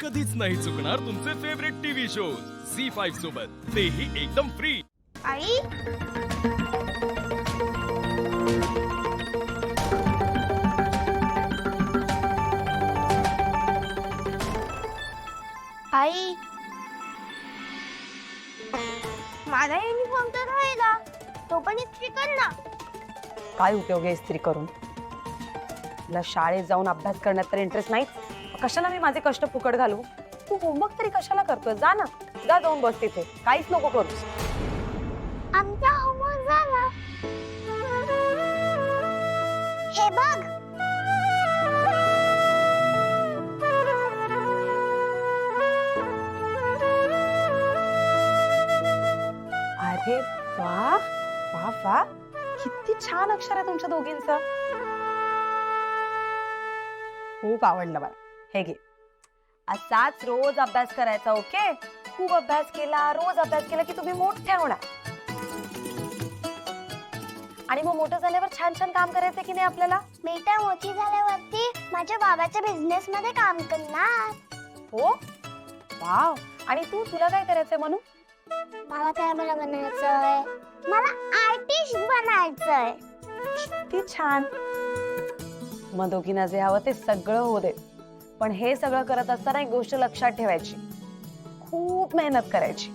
कधीच नाही चुकणार तुमचे favourite TV shows Zee five सोबत. तेही एकदम फ्री आई? आई? माझा युनिफॉर्म तर राहिला. तो पण इस्त्री कर ना काय उपयोग आहे इस्त्री करून? तुला शाळेत जाऊन अभ्यास करण्यात तर इंटरेस्ट मग कशाला मी माझे कष्ट फुकट घालू? तू होमवर्क तरी कशाला करतोय? जा ना. जा जाऊन बस तिथे. काहीच नको करूस. आमचा होमवर्क झाला. हे बघ. अरे वा वा वा. किती छान अक्षर आहे तुमच्या दोघींचं. खूप आवडलं मला. हे घे. असाच रोज अभ्यास करायचा ओके? खूप अभ्यास केला रोज अभ्यास केला की तुम्ही मोठ्या होणार. आणि मग मोठं झाल्यावर छान छान काम करायचं की नाही आपल्याला? बेटा मोठी झाल्यावरती माझ्या बाबाच्या बिझनेस मध्ये काम करणार. हो? वाव. आणि तू तुला काय करायचंय म्हणू मला काय मला बनायचंय. मला आर्टिस्ट बनायचंय. किती छान. मग दोघींना जे हवं ते सगळं होऊ दे. पण हे सगळं करत असताना एक गोष्ट लक्षात ठेवायची. खूप मेहनत करायची.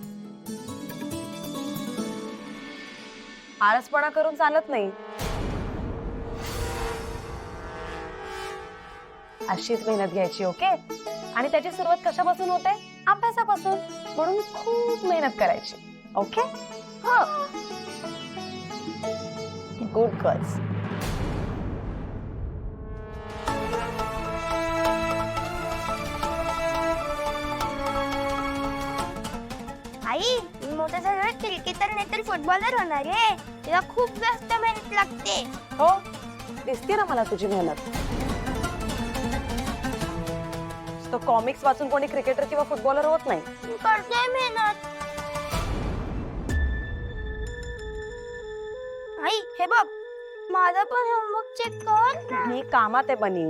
आळसपणा करून चालत नाही. अशीच मेहनत घ्यायची ओके? आणि त्याची सुरुवात कशापासून होते? अभ्यासापासून. म्हणून खूप मेहनत करायची ओके? हो. गुड गर्ल्स आई मी मोठं झाल्यावर क्रिकेटर नाही तर फुटबॉलर होणार आहे. तिला खूप जास्त मेहनत लागते. हो दिसते ना मला तुझी मेहनत. तो कॉमिक्स वाचून कोणी क्रिकेटर किंवा फुटबॉलर होत नाही. मी करते मेहनत. आई हे बघ माझा पण होमवर्क चेक कर. मी कामात आहे बनी.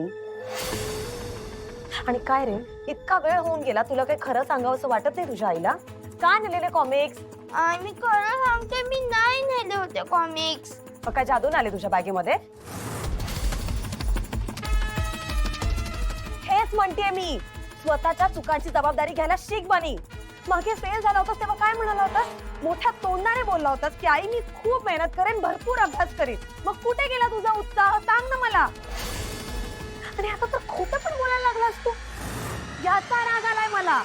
आणि काय रे इतका वेळ होऊन गेला तुला काही खरं सांगावं वाटत नाही तुझ्या आईला? का नेलेले कॉमिक्स आई मी खरं सांगते मी नाही नेले होते कॉमिक्स मग काय जादून आले तुझ्या बॅगेमध्ये? हेच म्हणतेय मी. स्वतःच्या चुकांची जबाबदारी घ्यायला शिक बनी. मागे फेल झाला होतास तेव्हा काय म्हणाला होतास? मोठ्या तोंडाने बोलला होतास की आई मी खूप मेहनत करेन भरपूर अभ्यास करेन. मग कुठे गेला तुझा उत्साह? सांग ना मला. आणि आता तर खोटं पण बोलायला लागलास तू. याचा राग आलाय मला.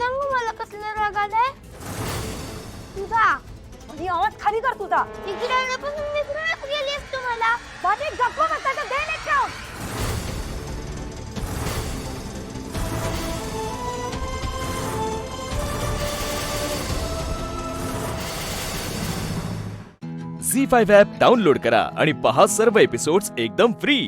सांगू मला कसला राग आलाय तुझा. आणि आवाज खाली कर तुझा. तिकडे आल्यापासून मला गप्प दे झी फाईव्ह ॲप डाउनलोड करा आणि पहा सर्व एपिसोड्स एकदम फ्री.